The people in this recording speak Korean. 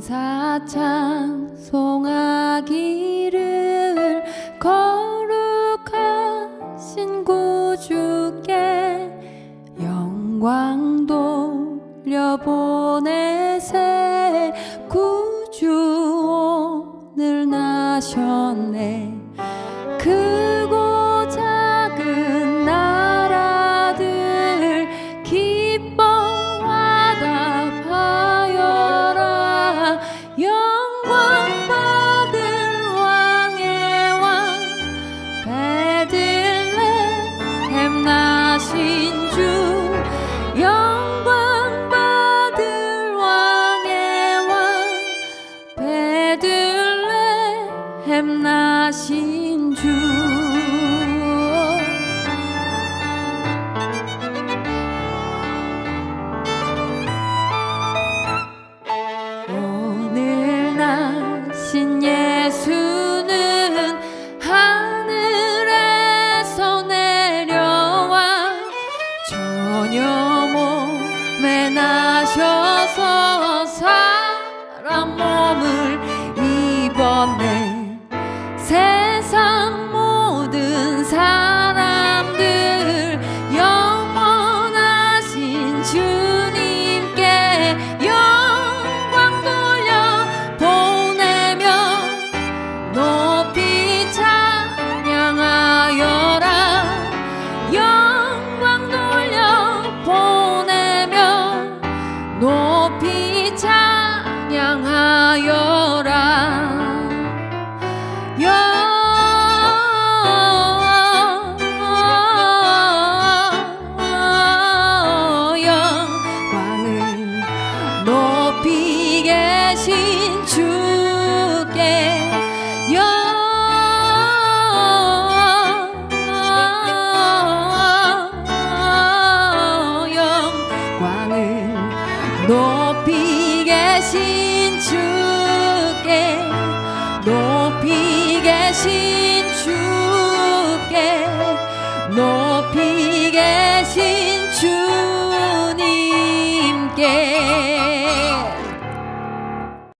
천사 찬송하기를 거룩하신 구주께 영광 돌려보내 높이 찬양하여라. 높이 계신 주께 높이 계신